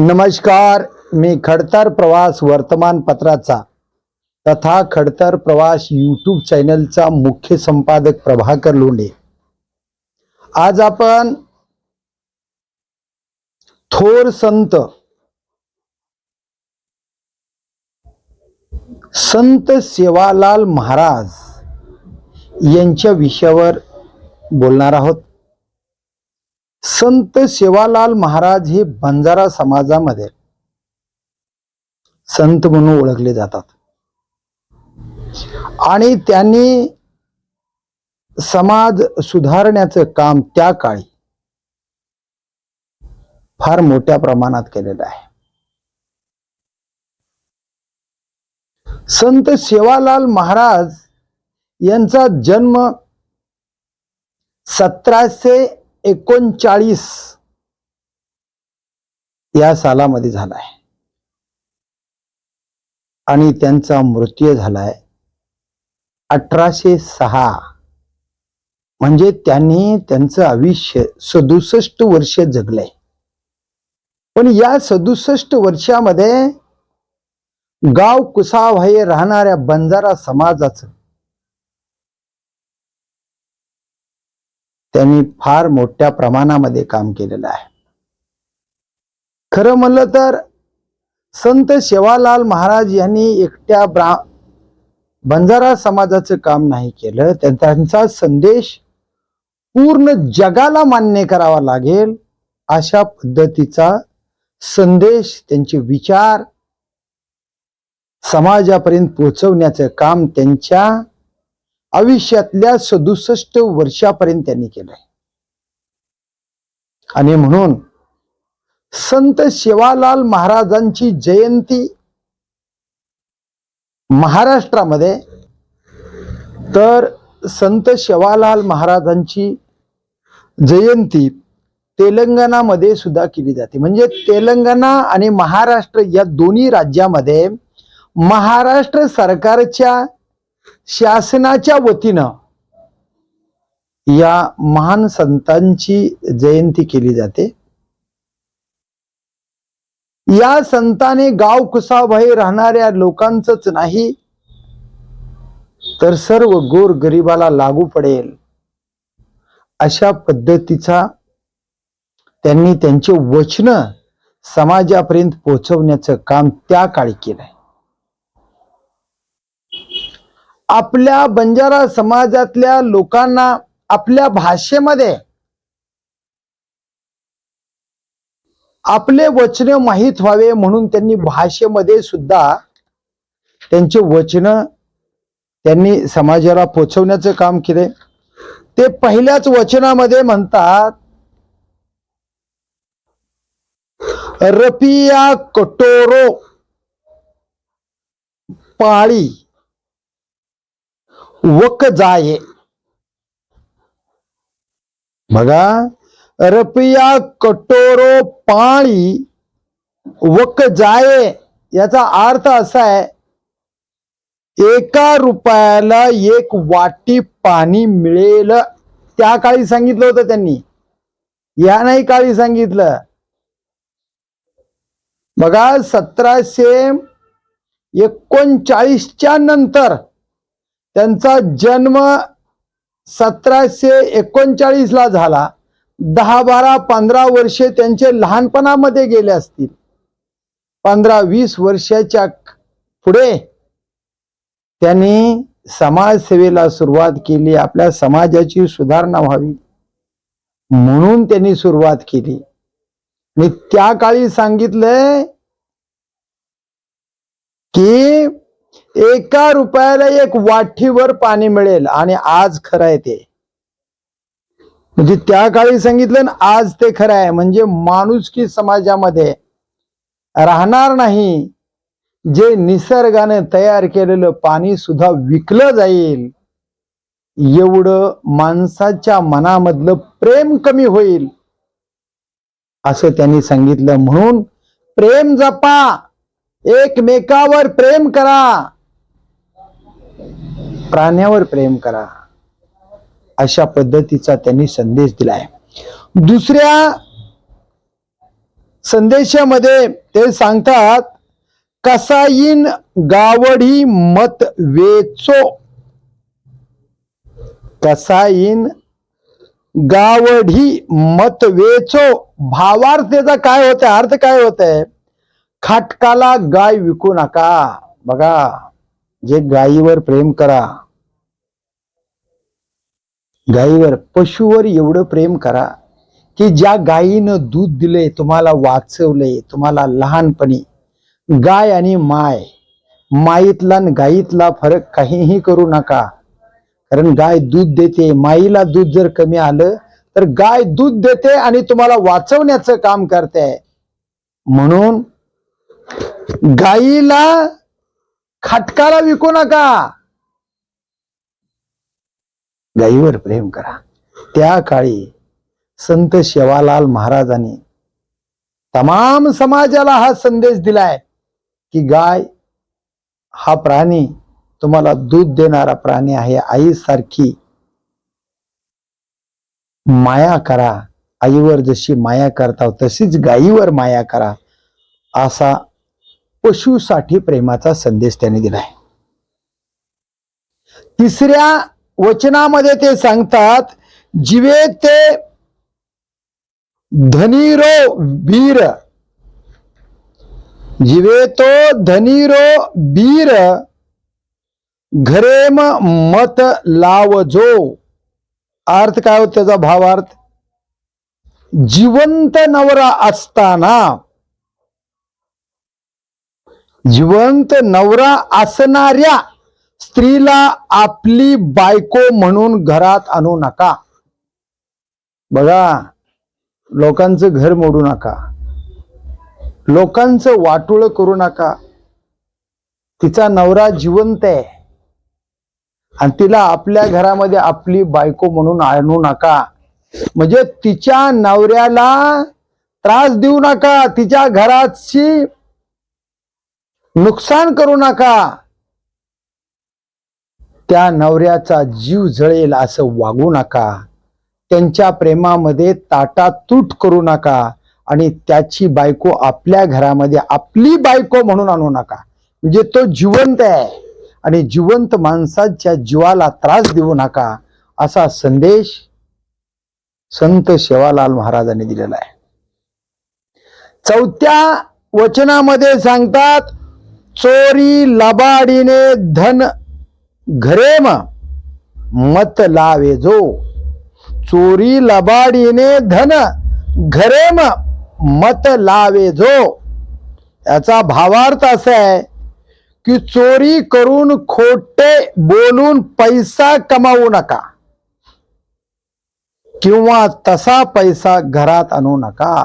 नमस्कार मी खडतर प्रवास वर्तमानपत्राचा तथा खडतर प्रवास यूट्यूब चॅनलचा मुख्य संपादक प्रभाकर लोंढे. आज आपण थोर संत संत सेवालाल महाराज यांच्या विषयावर बोलणार आहोत. संत सेवालाल महाराज हे बंजारा समाजामध्ये संत म्हणून ओळखले जातात. आणि त्यांनी समाज सुधारण्याचं काम त्या काळी फार मोठ्या प्रमाणात केलेलं आहे. संत सेवालाल महाराज यांचा जन्म सतराशे एकोणचाळीस या सालामध्ये झालाय. आणि त्यांचा मृत्यू झालाय अठराशे सहा. म्हणजे त्यांनी त्यांचं आयुष्य सदुसष्ट वर्ष जगलंय. पण या सदुसष्ट वर्षामध्ये गाव कुसाभाई राहणाऱ्या बंजारा समाजाचं त्यांनी फार मोठ्या प्रमाणामध्ये काम केलेलं आहे. खरं म्हणलं तर संत शेवालाल महाराज यांनी एकट्या ब्रा बंजारा समाजाचं काम नाही केलं. तर त्यांचा संदेश पूर्ण जगाला मान्य करावा लागेल अशा पद्धतीचा संदेश त्यांचे विचार समाजापर्यंत पोहोचवण्याचं काम त्यांच्या आयुष्यातल्या सदुसष्ट वर्षापर्यंत त्यांनी केलंय. आणि म्हणून संत सेवालाल महाराजांची जयंती महाराष्ट्रामध्ये तर संत सेवालाल महाराजांची जयंती तेलंगणामध्ये सुद्धा केली जाते. म्हणजे तेलंगणा आणि महाराष्ट्र या दोन्ही राज्यामध्ये महाराष्ट्र सरकारच्या शासनाच्या वतीनं या महान संतांची जयंती केली जाते. या संताने गाव कुसाबाहेर राहणाऱ्या लोकांचंच नाही तर सर्व गोर गरिबाला लागू पडेल. अशा पद्धतीचा त्यांनी त्यांचे वचन समाजापर्यंत पोहोचवण्याचं काम त्या काळी केलंय. आपल्या बंजारा समाजातल्या लोकांना आपल्या भाषेमध्ये आपले वचन माहीत व्हावे म्हणून त्यांनी भाषेमध्ये सुद्धा त्यांचे वचन त्यांनी समाजाला पोचवण्याचं काम केले. ते पहिल्याच वचनामध्ये म्हणतात रपिया कटोरो पाळी वक जाये. बघा रपिया कटोरो पाणी वक जाये. याचा अर्थ असा आहे एका रुपयाला एक वाटी पाणी मिळेल. त्या काळी सांगितलं होतं त्यांनी. या नाही काळी सांगितलं. बघा सतराशे एकोणचाळीसच्या नंतर त्यांचा जन्म सतराशे एकोणचाळीसला झाला. दहा बारा पंधरा वर्षे त्यांचे लहानपणामध्ये गेले असतील. पंधरा वीस वर्षाच्या पुढे त्यांनी समाजसेवेला सुरुवात केली. आपल्या समाजाची सुधारणा व्हावी म्हणून त्यांनी सुरुवात केली. आणि त्या काळी सांगितलंय की एका रुपयाला एक वाठीवर पाणी मिळेल आणि आज खरं आहे ते. म्हणजे त्या काळी सांगितलं ना आज ते खरं आहे. म्हणजे माणुसकी समाजामध्ये राहणार नाही. जे निसर्गाने तयार केलेलं पाणी सुद्धा विकलं जाईल. एवढं माणसाच्या मनामधलं प्रेम कमी होईल. असं त्यांनी सांगितलं. म्हणून प्रेम जपा. एकमेकावर प्रेम करा. प्राण्यावर प्रेम करा. अशा पद्धतीचा त्यांनी संदेश दिलाय. दुसऱ्या संदेशामध्ये ते सांगतात कसाईन गावडी मत वेचो. कसाईन गावढी मत वेचो. भावार्थ त्याचा काय होत अर्थ काय होत आहे खाटकाला गाय विकू नका. बघा. जे गायीवर प्रेम करा गायीवर पशुवर एवढं प्रेम करा की ज्या गायीनं दूध दिले तुम्हाला वाचवले तुम्हाला लहानपणी गाय आणि माय माईतला आणि गायीतला फरक काहीही करू नका. कारण गाय दूध देते माईला दूध जर कमी आलं तर गाय दूध देते आणि तुम्हाला वाचवण्याचं काम करते. म्हणून गायीला खटकाला विकू नका. गाईवर प्रेम करा. त्या काळी संत शेवालाल महाराजांनी तमाम समाजाला हा संदेश दिलाय की गाय हा प्राणी तुम्हाला दूध देणारा प्राणी आहे. आईसारखी माया करा. आईवर जशी माया करता तशीच गायीवर माया करा. असा पशुसाठी प्रेमाचा संदेश त्यांनी दिलाय तिसऱ्या वचनामध्ये ते सांगतात जिवे ते धनीरो वीर. जिवे तो धनीरो बीर घरेम मत लावजो. अर्थ काय होत त्याचा भावार्थ? जिवंत नवरा असताना जिवंत नवरा असणाऱ्या स्त्रीला आपली बायको म्हणून घरात आणू नका. बघा लोकांचं घर मोडू नका. लोकांचं वाटुळ करू नका. तिचा नवरा जिवंत आहे. आणि तिला आपल्या घरामध्ये आपली बायको म्हणून आणू नका. म्हणजे तिच्या नवऱ्याला त्रास देऊ नका. तिच्या घराची नुकसान करू नका. त्या नवऱ्याचा जीव जळेल असं वागू नका. त्यांच्या प्रेमामध्ये ताटातूट करू नका आणि त्याची बायको आपल्या घरामध्ये आपली बायको म्हणून आणू नका. म्हणजे तो जिवंत आहे आणि जिवंत माणसाच्या जीवाला त्रास देऊ नका असा संदेश संत शेवालाल महाराजांनी दिलेला आहे. चौथ्या वचनामध्ये सांगतात चोरी लबाडीने धन घरेम मत लावे जो. चोरी लबाडीने धन घरेम मत लावे जो. याचा भावार्थ असा आहे की चोरी करून खोटे बोलून पैसा कमावू नका. किंवा तसा पैसा घरात आणू नका.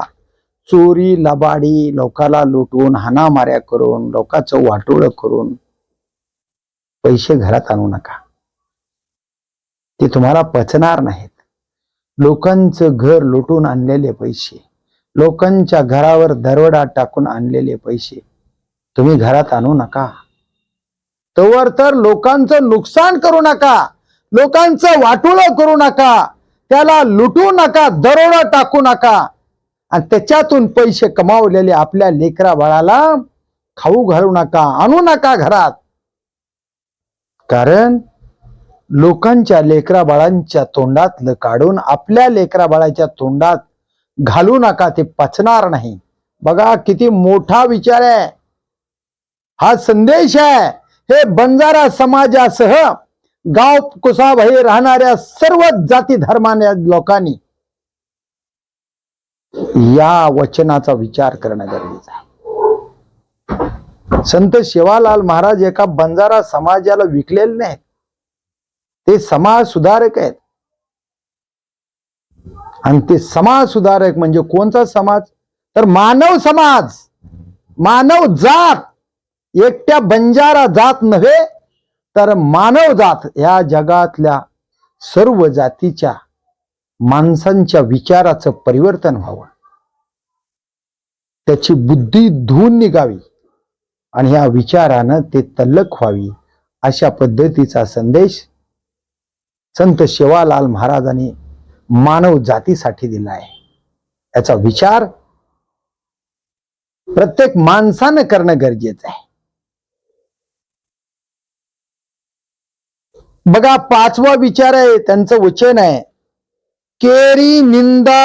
चोरी लबाडी लोकाला लुटून हाणामाऱ्या करून लोकांचं वाटोळ करून पैसे घरात आणू नका. ते तुम्हाला पचणार नाहीत. लोकांचं घर लुटून आणलेले पैसे लोकांच्या घरावर दरवडा टाकून आणलेले पैसे तुम्ही घरात आणू नका. तोवर तर लोकांचं नुकसान करू नका लोकांचं वाटोळ करू नका त्याला लुटू नका दरोडा टाकू नका. आणि त्याच्यातून पैसे कमावलेले आपल्या लेकरा बाळाला खाऊ घालू नका आणू नका घरात. कारण लोकांच्या लेकरा बाळांच्या तोंडातलं काढून आपल्या लेकरा बाळाच्या तोंडात घालू नका ते पचणार नाही. बघा किती मोठा विचार आहे. हा संदेश आहे. हे बंजारा समाजासह गाव कुसाभाई राहणाऱ्या सर्व जाती धर्माने लोकांनी या वचनाचा विचार करणं गरजेचं आहे. संत शिवालाल महाराज एका बंजारा समाजाला विकलेले नाहीत. ते समाज सुधारक आहेत. आणि ते समाज सुधारक म्हणजे कोणता समाज? तर मानव समाज. मानव जात. एकट्या बंजारा जात नव्हे तर मानव जात या जगातल्या सर्व जातीच्या माणसांच्या विचाराचं परिवर्तन व्हावं. त्याची बुद्धी धुवून निघावी आणि या विचारानं ते तल्लक व्हावी अशा पद्धतीचा संदेश संत शिवालाल महाराजांनी मानव जातीसाठी दिला आहे. याचा विचार प्रत्येक माणसानं करणं गरजेचं आहे. बघा पाचवा विचार आहे त्यांचं वचन आहे. केरी निंदा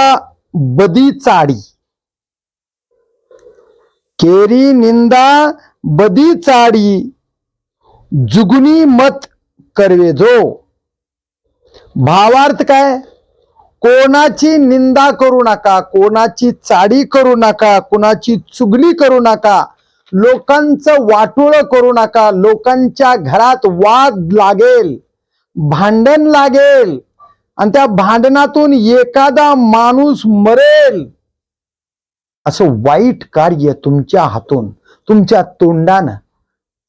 बदी चाडी. केरी निंदा बदी चाडी जुगनी मत करवे जो. भावार्थ काय? कोणाची निंदा करू नका कोणाची चाडी करू नका कोणाची चुगली करू नका लोकांचं वाटोळ करू नका लोकांच्या घरात वाद लागेल भांडण लागेल आणि त्या भांडणातून एखादा माणूस मरेल. असं वाईट कार्य तुमच्या हातून तुमच्या तोंडानं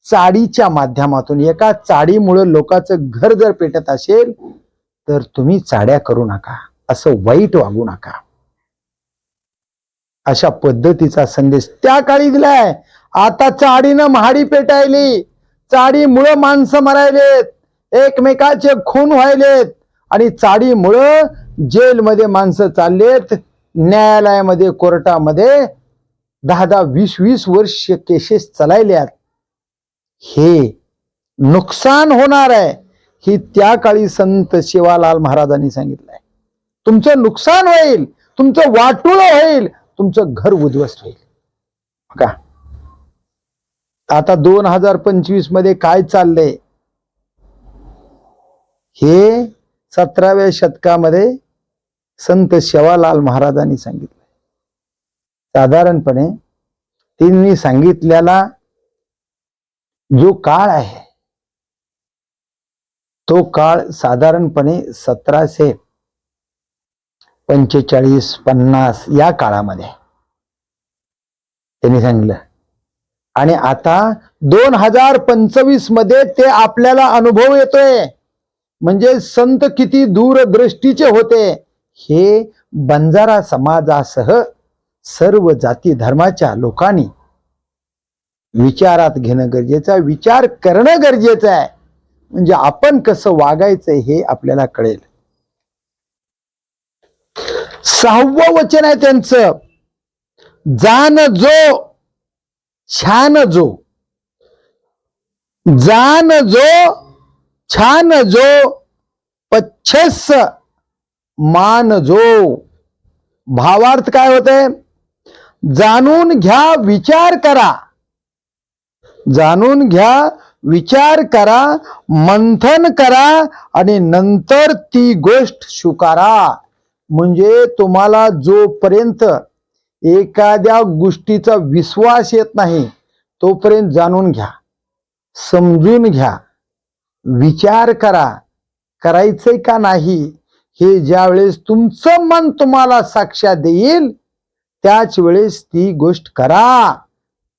चाडीच्या माध्यमातून एका चाडीमुळे लोकांचं घर जर पेटत असेल तर तुम्ही चाड्या करू नका. असं वाईट वागू नका. अशा पद्धतीचा संदेश त्या काळी दिलाय. आता चाडीनं महाडी पेटायली. चाडीमुळं माणसं मरायलेत. एकमेकाचे खून व्हायलेत. आणि चाडीमुळं जेलमध्ये माणसं चाललेत. न्यायालयामध्ये कोर्टामध्ये दहा दहा वीस वीस वर्ष केसेस चालायल्यात. हे नुकसान होणार आहे ही त्या काळी संत शिवालाल महाराजांनी सांगितलंय. तुमचं नुकसान होईल तुमचं वाटुळ होईल तुमचं घर उद्ध्वस्त होईल. का आता दोन हजार पंचवीसमध्ये काय चाललंय? हे सतराव्या शतकामध्ये संत शेवालाल महाराजांनी सांगितलं. साधारणपणे त्यांनी सांगितलेला जो काळ आहे तो काळ साधारणपणे सतराशे पंचेचाळीस पन्नास या काळामध्ये त्यांनी सांगितलं. आणि आता दोन हजार पंचवीसमध्ये ते आपल्याला अनुभव येतोय. म्हणजे संत किती दूरदृष्टीचे होते? हे बंजारा समाजासह सर्व जाती धर्माच्या लोकांनी विचारात घेणं गरजेचं आहे. विचार करणं गरजेचं आहे. म्हणजे आपण कसं वागायचं हे आपल्याला कळेल. सहावं वचन आहे त्यांचं. जान जो छान जो. जान जो छान जो पच्छस मान जो भावार्थ काय होते जाणून घ्या विचार करा. जाणून घ्या विचार करा मंथन करा आणि नंतर ती गोष्ट स्वीकारा. म्हणजे तुम्हाला जोपर्यंत एखाद्या गोष्टीचा विश्वास येत नाही तोपर्यंत जाणून घ्या समजून घ्या. विचार करा. करायचंय का नाही? हे ज्या वेळेस तुमचं मन तुम्हाला साक्षा देईल त्याच वेळेस ती गोष्ट करा.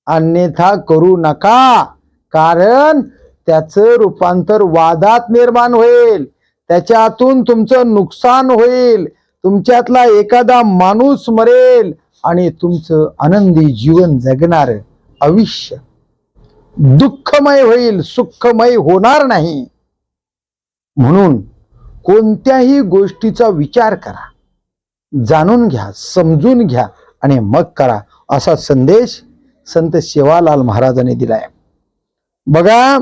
अन्यथा करू नका. कारण त्याचं रूपांतर वादात निर्माण होईल. त्याच्यातून तुमचं नुकसान होईल. तुमच्यातला एखादा माणूस मरेल आणि तुमचं आनंदी जीवन जगणार. आयुष्य दुःखमय होईल सुखमय होणार नाही. म्हणून कोणत्याही गोष्टीचा विचार करा. जाणून घ्या समजून घ्या आणि मग करा असा संदेश संत सेवालाल महाराजांनी दिलाय. बघा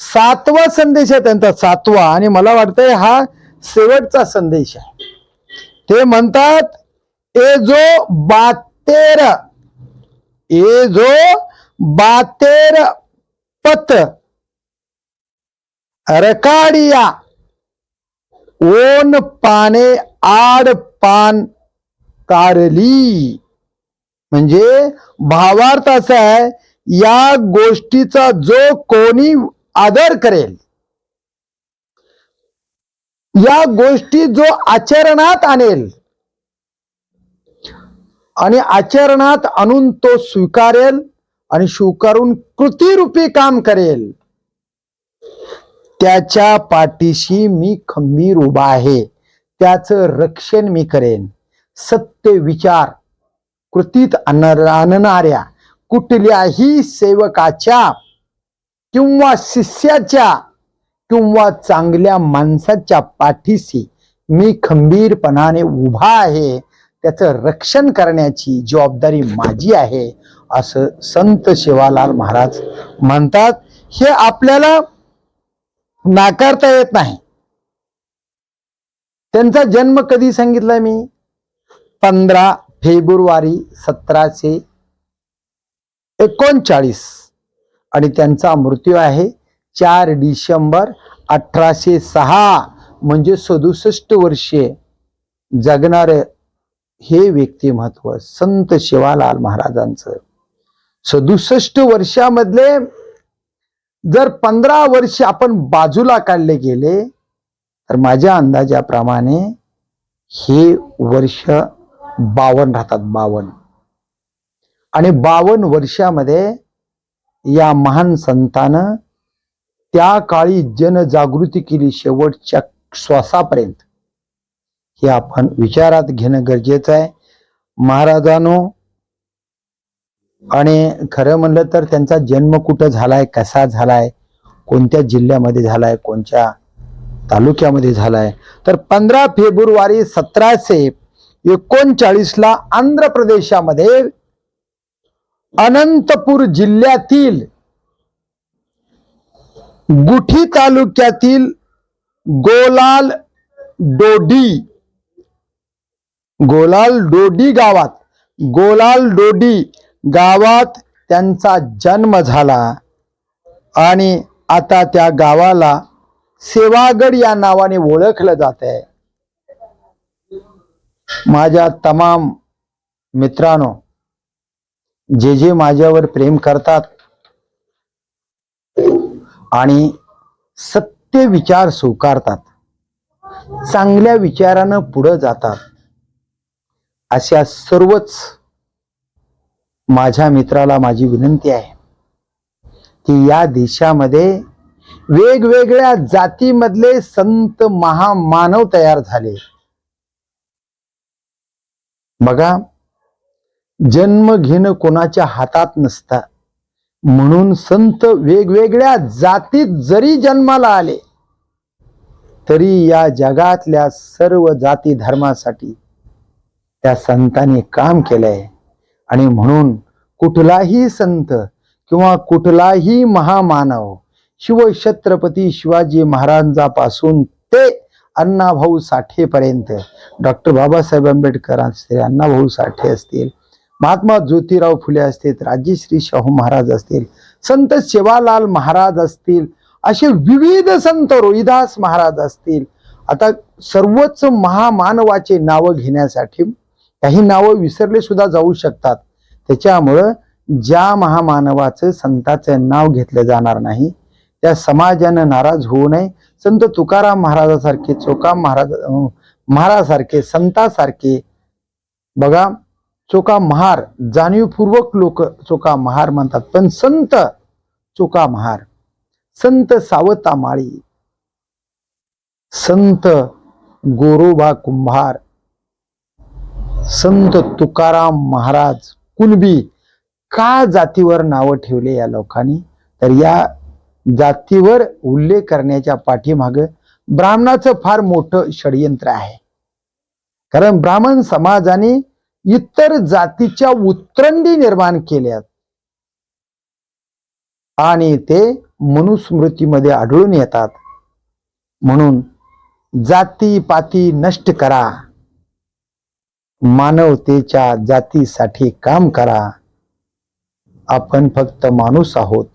सातवा संदेश आहे त्यांचा सातवा. आणि मला वाटतंय हा शेवटचा संदेश आहे. ते म्हणतात ए जो बातेर ए जो बातेर पत रकाडिया ओन पाने आड पान कारली. म्हणजे भावार्थ असा आहे या गोष्टीचा जो कोणी आदर करेल या गोष्टी जो आचरणात आणेल आणि आचरणात आणून तो स्वीकारेल आणि स्वीकारून कृतीरूपी काम करेल. त्याच्या पाठीशी मी खंबीर उभा आहे. त्याचं रक्षण मी करेन. सत्य विचार कृतीत आणणाऱ्या कुठल्याही सेवकाच्या किंवा शिष्याच्या किंवा चांगल्या माणसाच्या पाठीशी मी खंबीरपणाने उभा आहे. त्याचं रक्षण करण्याची जबाबदारी माझी आहे. असं संत शिवालाल महाराज म्हणतात हे आपल्याला नाकारता येत नाही. त्यांचा जन्म कधी सांगितला मी? पंधरा फेब्रुवारी सतराशे एकोणचाळीस. आणि त्यांचा मृत्यू आहे चार डिसेंबर अठराशे सहा म्हणजे सदुसष्ट वर्षे. जगणारे हे व्यक्तिमत्व संत शिवालाल महाराजांचं. सदुसष्ट वर्षामधले जर पंधरा वर्ष आपण बाजूला काढले गेले तर माझ्या अंदाजाप्रमाणे हे वर्ष बावन राहतात बावन. आणि बावन वर्षामध्ये या महान संतानं त्या काळी जनजागृती केली शेवटच्या श्वासापर्यंत. हे आपण विचारात घेणं गरजेचं आहे. महाराजांनो आणि खरं म्हणलं तर त्यांचा जन्म कुठं झालाय कसा झालाय कोणत्या जिल्ह्यामध्ये झालाय कोणत्या तालुक्यामध्ये झालाय. तर पंधरा फेब्रुवारी सतराशे एकोणचाळीसला आंध्र प्रदेशामध्ये अनंतपूर जिल्ह्यातील गुठी तालुक्यातील गोलाल डोडी गोलाल डोडी गावात गोलाल डोडी गावात त्यांचा जन्म झाला आणि आता त्या गावाला सेवागड या नावाने ओळखलं जात आहे. माझ्या तमाम मित्रांनो जे जे माझ्यावर प्रेम करतात आणि सत्य विचार स्वीकारतात चांगल्या विचारानं पुढं जातात अशा सर्वच माझ्या मित्राला माझी विनंती आहे की या देशामध्ये वेगवेगळ्या जातीमधले संत महामानव तयार झाले. बघा जन्म घेणं कोणाच्या हातात नसतं. म्हणून संत वेगवेगळ्या जातीत जरी जन्माला आले तरी या जगातल्या सर्व जाती धर्मासाठी त्या संतांनी काम केलंय. आणि म्हणून कुठलाही संत किंवा कुठलाही महामानव शिवछत्रपती शिवाजी महाराजांपासून ते अण्णाभाऊ साठेपर्यंत डॉक्टर बाबासाहेब आंबेडकर असतील अण्णाभाऊ साठे असतील महात्मा ज्योतिराव फुले असतील राजेश्री शाहू महाराज असतील संत सेवालाल महाराज असतील असे विविध संत रोहिदास महाराज असतील. आता सर्वच महामानवाचे नावं घेण्यासाठी काही नावं विसरले सुद्धा जाऊ शकतात. त्याच्यामुळं ज्या महामानवाचं संताचं नाव घेतलं जाणार नाही त्या समाजानं नाराज होऊ नये. संत तुकाराम महाराजासारखे चोका महाराज अं, महाराजासारखे संतासारखे बघा चोका महार जाणीवपूर्वक लोक चोका महार म्हणतात. पण संत चोका महार संत सावता माळी संत गोरोबा कुंभार संत तुकाराम महाराज कुणबी का जातीवर नावं ठेवले या लोकांनी? तर या जातीवर उल्लेख करण्याच्या पाठीमाग ब्राह्मणाचं फार मोठं षडयंत्र आहे. कारण ब्राह्मण समाजाने इतर जातीच्या उत्तरंडी निर्माण केल्यात. आणि ते मनुस्मृतीमध्ये आढळून येतात. म्हणून जाती पाती नष्ट करा. मानवतेच्या जातीसाठी काम करा. आपण फक्त माणूस आहोत.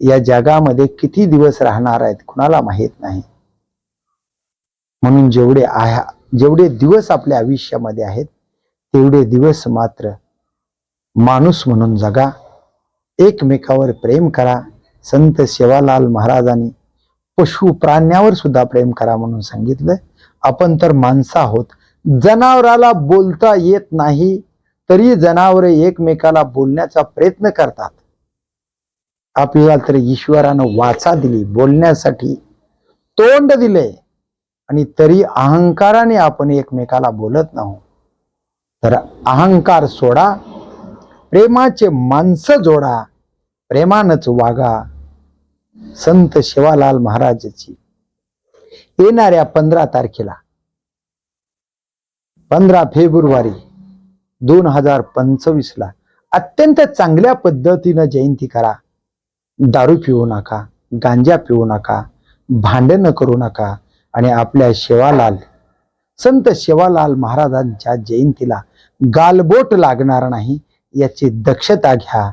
या जगामध्ये किती दिवस राहणार आहेत कुणाला माहीत नाही. म्हणून जेवढे आया जेवढे दिवस आपल्या आयुष्यामध्ये आहेत तेवढे दिवस मात्र माणूस म्हणून जगा. एकमेकावर प्रेम करा. संत सेवालाल महाराजांनी पशु प्राण्यावर सुद्धा प्रेम करा म्हणून सांगितलं. आपण तर माणसं आहोत. जनावराला बोलता येत नाही तरी जनावरे एकमेकाला बोलण्याचा प्रयत्न करतात. आपल्याला तर ईश्वरानं वाचा दिली बोलण्यासाठी तोंड दिले आणि तरी अहंकाराने आपण एकमेकाला बोलत नाहो. तर अहंकार सोडा प्रेमाचे माणसं जोडा प्रेमानच वागा संत शिवालाल महाराजाची. येणाऱ्या पंधरा तारखेला पंधरा फेब्रुवारी दोन हजार पंचवीसला अत्यंत चांगल्या पद्धतीनं जयंती करा. दारू पिऊ नका गांजा पिऊ नका भांडणं करू नका आणि आपल्या शेवालाल संत शेवालाल महाराजांच्या जयंतीला गालबोट लागणार नाही याची दक्षता घ्या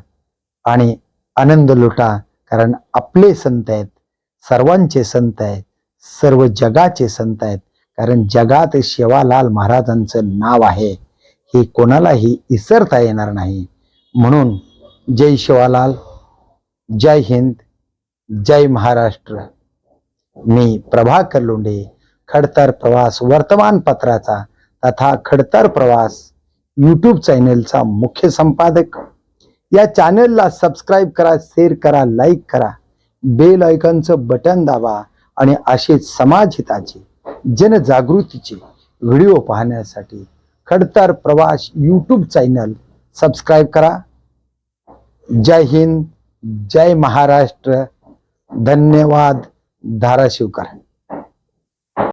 आणि आनंद लुटा. कारण आपले संत आहेत सर्वांचे संत आहेत सर्व जगाचे संत आहेत कारण जगात शेवालाल महाराजांचं नाव आहे. हे कोणालाही इसरता येणार नाही. म्हणून जय शिवालाल जय हिंद जय महाराष्ट्र. मी प्रभाकर लोंढे खडतर प्रवास वर्तमानपत्राचा तथा खडतर प्रवास यूट्यूब चॅनेलचा मुख्य संपादक. या चॅनेलला सबस्क्राईब करा शेअर करा लाईक करा. बेल आयकॉनचं बटन दाबा आणि असेच समाजहिताचे जनजागृतीचे व्हिडिओ पाहण्यासाठी खडतर प्रवास यूट्यूब चॅनल सबस्क्राईब करा. जय हिंद जय महाराष्ट्र. धन्यवाद धाराशिवकर.